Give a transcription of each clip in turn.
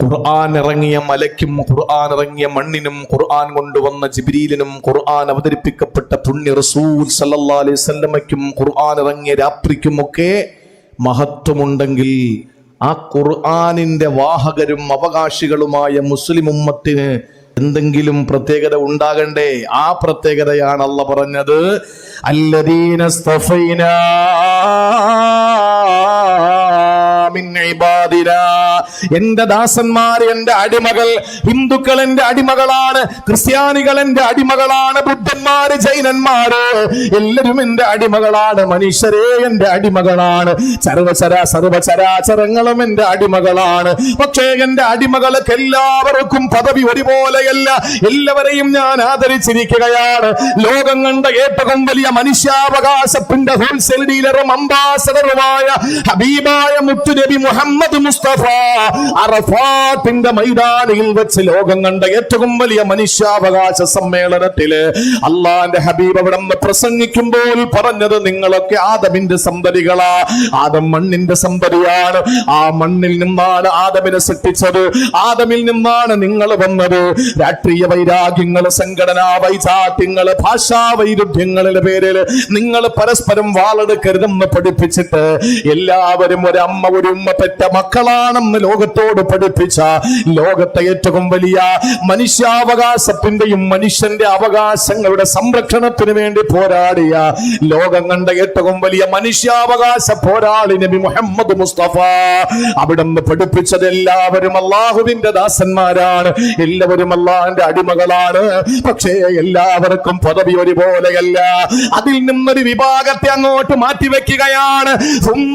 ഖുർആൻ ഇറങ്ങിയ മലയ്ക്കും ഖുർആൻ ഇറങ്ങിയ മണ്ണിനും ഖുർആൻ കൊണ്ടുവന്ന ജിബ്രീലിനും ഖുർആൻ അവതരിപ്പിക്കപ്പെട്ട പുണ്യ റസൂൽ സല്ലല്ലാഹു അലൈഹി വസല്ലമയ്ക്കും ഖുർആൻ ഇറങ്ങിയ രാത്രിക്കുമൊക്കെ മഹത്വമുണ്ടെങ്കിൽ ആ ഖുർആനിന്റെ വാഹകരും അവകാശികളുമായ മുസ്ലിം ഉമ്മത്തിന് എന്തെങ്കിലും പ്രത്യേകത ഉണ്ടാകണ്ടേ? ആ പ്രത്യേകതയാണ് അല്ല പറഞ്ഞത് അല്ലദീന എന്റെ ദാസന്മാർ എന്റെ അടിമകൾ ഹിന്ദുക്കൾ എന്റെ അടിമകളാണ് ക്രിസ്ത്യാനികൾ എന്റെ അടിമകളാണ് ബുദ്ധന്മാര് ജൈനന്മാര്. എല്ലാവരും എന്റെ അടിമകളാണ് മനുഷ്യരെ എന്റെ അടിമകളാണ്. സർവചര സർവചരാചരങ്ങളും എന്റെ അടിമകളാണ്. പക്ഷേ എന്റെ അടിമകൾക്ക് എല്ലാവർക്കും പദവി ഒരുപോലെയല്ല. എല്ലാവരെയും ഞാൻ ആദരിച്ചിരിക്കുകയാണ്. ലോകം കണ്ട ഏറ്റവും വലിയ മനുഷ്യാവകാശത്തിന്റെ ഹോൾസെയിൽ ഡീലറും അംബാസഡറുമായ ഹബീബായ മുത്തുനബി മുഹമ്മദ് മുസ്തഫ അറഫാത്തിന്റെ മൈതാനിയിൽ വെച്ച് ലോകം കണ്ട ഏറ്റവും വലിയ മനുഷ്യാവകാശ സമ്മേളനത്തിൽ അള്ളാന്റെ ഹബീബ് അവിടെ പ്രസംഗിക്കുമ്പോൾ പറഞ്ഞത് നിങ്ങളൊക്കെ ആദമിന്റെ സന്തതികളാ. ആദം മണ്ണിന്റെ സന്തതിയാണ്. ആ മണ്ണിൽ നിന്നാണ് ആദമിനെ സൃഷ്ടിച്ചത്. ആദമിൽ നിന്നാണ് നിങ്ങൾ വന്നത്. രാഷ്ട്രീയ വൈരാഗ്യങ്ങൾ സംഘടനാ വൈചാത്യങ്ങൾ ഭാഷാ വൈരുദ്ധ്യങ്ങളുടെ പേരിൽ നിങ്ങൾ പരസ്പരം വാളെടുക്കരുതെന്ന് പഠിപ്പിച്ചിട്ട് എല്ലാവരും ഒരമ്മ ഒരു ഉമ്മ പെറ്റ മക്കളാണെന്ന് ലോകത്തോട് പഠിപ്പിച്ച ലോകത്തെ ഏറ്റവും വലിയ മനുഷ്യാവകാശത്തിന്റെയും മനുഷ്യന്റെ അവകാശങ്ങളുടെ സംരക്ഷണത്തിന് വേണ്ടി പോരാടിയ ലോകം കണ്ട ഏറ്റവും വലിയ മനുഷ്യാവകാശ പോരാളി നബി മുഹമ്മദ് മുസ്തഫ. അവിടുന്ന് പഠിപ്പിച്ചത് എല്ലാവരും അള്ളാഹുവിന്റെ ദാസന്മാരാണ്. എല്ലാവരും അള്ളാഹിന്റെ അടിമകളാണ്. പക്ഷേ എല്ലാവർക്കും പദവി ഒരുപോലെയല്ല. അതിൽ നിന്നൊരു വിഭാഗത്തെ അങ്ങോട്ട് മാറ്റിവെക്കുകയാണ്. ثم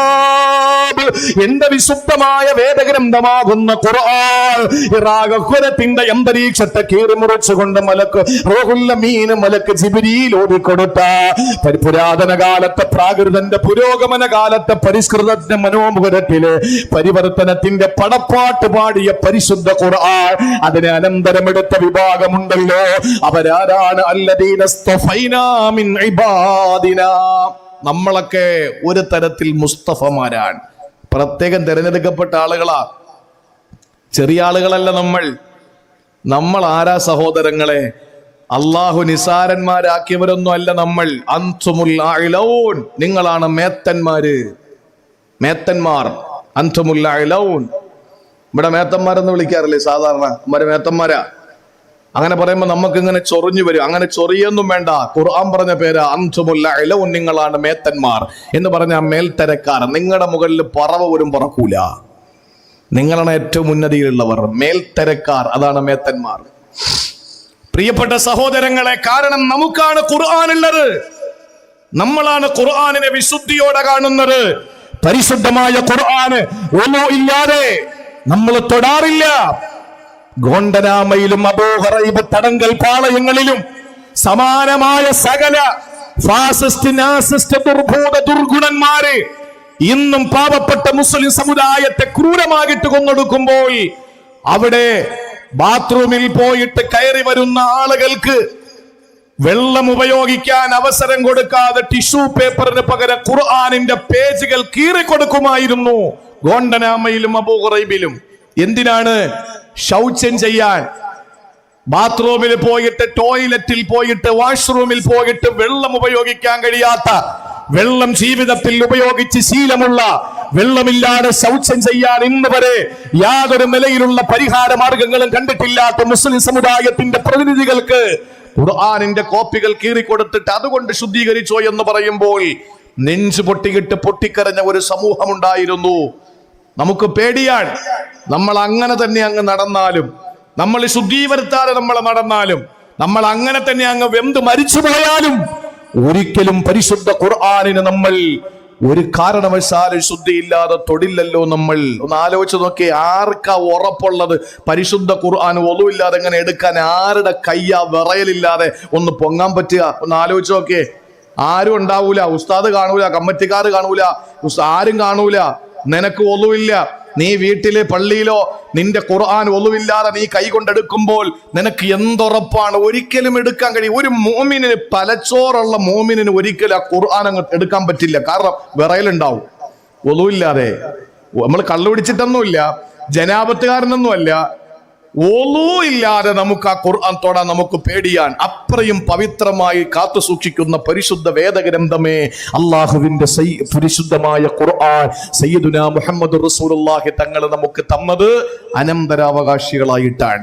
എന്റെ വിശുദ്ധമായ വേദഗ്രന്ഥമാകുന്ന ഖുർആൻ? ഇറാഖുരത്തിന്റെ അന്തരീക്ഷത്തെ കീറിമുറിച്ചുകൊണ്ട് മലക്ക് റോഹുല്ല മീന് മലക്ക് ജിബിരിയിൽ ഓടിക്കൊടുത്ത പരി- പുരാതന കാലത്തെ പ്രാകൃതന്റെ പുരോഗമന കാലത്തെ പരിഷ്കൃതത്തിന്റെ മനോമുഖരത്തിൽ പരിവർത്തനത്തിന്റെ പടപ്പാട്ട് പാടിയ പരിശുദ്ധ ഖുർആൻ. അതിനെ അനന്തരമെടുത്ത വിഭാഗമുണ്ടല്ലോ. അവരാരാണ്? അല്ലദീന നമ്മളൊക്കെ ഒരു തരത്തിൽ മുസ്തഫമാരാണ്. പ്രത്യേകം തിരഞ്ഞെടുക്കപ്പെട്ട ആളുകളാ. ചെറിയ ആളുകളല്ല നമ്മൾ. നമ്മൾ ആരാ സഹോദരങ്ങളെ? അള്ളാഹു നിസാരന്മാരാക്കിയവരൊന്നും അല്ല നമ്മൾ. അൻതുമുൽ അഇലൗൻ. നിങ്ങളാണ് മേത്തന്മാര്. മേത്തന്മാർ. അൻതുമുൽ അഇലൗൻ. ഇവിടെ മേത്തന്മാരെന്ന് വിളിക്കാറില്ലേ സാധാരണ? അമ്മരെ മേത്തന്മാരാ? അങ്ങനെ പറയുമ്പോൾ നമുക്ക് ഇങ്ങനെ ചൊറിഞ്ഞു വരും. അങ്ങനെ ചൊറിയൊന്നും വേണ്ട. ഖുർആൻ പറഞ്ഞ പേര് അന്ധമുല്ല ഇല നിങ്ങളാണ് മേത്തന്മാർ എന്ന് പറഞ്ഞ മേൽത്തരക്കാർ നിങ്ങളുടെ മുകളിൽ പറവ പോലും പറക്കൂല. നിങ്ങളാണ് ഏറ്റവും ഉന്നതിയിലുള്ളവർ. മേൽത്തരക്കാർ അതാണ് മേത്തന്മാർ. പ്രിയപ്പെട്ട സഹോദരങ്ങളെ കാരണം നമുക്കാണ് ഉള്ളത്. നമ്മളാണ് ഖുർആാനിനെ വിശുദ്ധിയോടെ കാണുന്നത്. പരിശുദ്ധമായ ഖുർആന് ഒന്നും ഇല്ലാതെ നമ്മൾ തൊടാറില്ല. ഗോണ്ടനാമയിലും അബോഹറൈബ് തടങ്കൽ പാളയങ്ങളിലും സമാനമായ സകല ഫാസിസ്റ്റ് നാസിസ്റ്റ് ദുർഭൂത ദുർഗുണന്മാര് ഇന്നും പാവപ്പെട്ട മുസ്ലിം സമുദായത്തെ ക്രൂരമാകിട്ട് കൊന്നൊടുക്കുമ്പോൾ അവിടെ ബാത്റൂമിൽ പോയിട്ട് കയറി വരുന്ന ആളുകൾക്ക് വെള്ളം ഉപയോഗിക്കാൻ അവസരം കൊടുക്കാതെ ടിഷ്യൂ പേപ്പറിന് പകരം ഖുർആാനിന്റെ പേജുകൾ കീറിക്കൊടുക്കുമായിരുന്നു ഗോണ്ടനാമയിലും അബൂഹറൈബിലും. എന്തിനാണ് ശൗച്യം ചെയ്യാൻ. ബാത്റൂമിൽ പോയിട്ട് ടോയ്ലറ്റിൽ പോയിട്ട് വാഷ്റൂമിൽ പോയിട്ട് വെള്ളം ഉപയോഗിക്കാൻ കഴിയാത്ത വെള്ളം ജീവിതത്തിൽ ഉപയോഗിച്ച് ശീലമുള്ള വെള്ളമില്ലാതെ ശൗചം ചെയ്യാൻ ഇന്ന് വരെ യാതൊരു നിലയിലുള്ള പരിഹാര മാർഗങ്ങളും കണ്ടിട്ടില്ലാത്ത മുസ്ലിം സമുദായത്തിന്റെ പ്രതിനിധികൾക്ക് ഖുർആാനിന്റെ കോപ്പികൾ കീറിക്കൊടുത്തിട്ട് അതുകൊണ്ട് ശുദ്ധീകരിച്ചോ എന്ന് പറയുമ്പോൾ നെഞ്ചു പൊട്ടിയിട്ട് പൊട്ടിക്കരഞ്ഞ ഒരു സമൂഹമുണ്ടായിരുന്നു. നമുക്ക് പേടിയാണ് നമ്മൾ അങ്ങനെ തന്നെ അങ്ങ് നടന്നാലും നമ്മൾ ശുദ്ധീകരിത്താതെ നമ്മൾ നടന്നാലും നമ്മൾ അങ്ങനെ തന്നെ അങ്ങ് വെന്ത് മരിച്ചു പോയാലും ഒരിക്കലും പരിശുദ്ധ ഖുർആാനിന് നമ്മൾ ഒരു കാരണവശാലും ശുദ്ധിയില്ലാതെ തൊടില്ലല്ലോ നമ്മൾ. ഒന്ന് ആലോചിച്ച് നോക്കി ആർക്കാ ഉറപ്പുള്ളത്? പരിശുദ്ധ ഖുർആൻ ഇല്ലാതെ എങ്ങനെ എടുക്കാൻ? ആരുടെ കയ്യ വിറയലില്ലാതെ ഒന്ന് പൊങ്ങാൻ പറ്റുക? ഒന്ന് ആലോചിച്ച് നോക്കിയേ ആരും ഉണ്ടാവൂല ഉസ്താദ് കാണൂല കമ്മറ്റിക്കാർ കാണൂല ആരും കാണൂല. നിനക്ക് ഒന്നുമില്ല നീ വീട്ടിലെ പള്ളിയിലോ നിന്റെ ഖുർആൻ ഒന്നുമില്ലാതെ നീ കൈകൊണ്ടെടുക്കുമ്പോൾ നിനക്ക് എന്തുറപ്പാണ്? ഒരിക്കലും എടുക്കാൻ കഴിയും. ഒരു മോമിനിന് പലച്ചോറുള്ള മോമിനിന് ഒരിക്കലും ആ ഖുർആൻ അങ്ങ് എടുക്കാൻ പറ്റില്ല. കാരണം വിറയലുണ്ടാവും. ഒലു നമ്മൾ കള്ളു പിടിച്ചിട്ടൊന്നുമില്ല. ജനാപത്തുകാരനൊന്നുമല്ല. ഒലു ഇല്ലാതെ നമുക്ക് ആ ഖുർആൻ തൊടാൻ നമുക്ക് പേടിയാൻ അത്രയും പവിത്രമായി കാത്തു സൂക്ഷിക്കുന്ന പരിശുദ്ധ വേദഗ്രന്ഥമേ അള്ളാഹുവിന്റെ പരിശുദ്ധമായ ഖുർആൻ സയ്യിദുന മുഹമ്മദ് റസൂലുള്ളാഹി തങ്ങൾ നമുക്ക് തന്നത് അനന്തരാവകാശികളായിട്ടാണ്.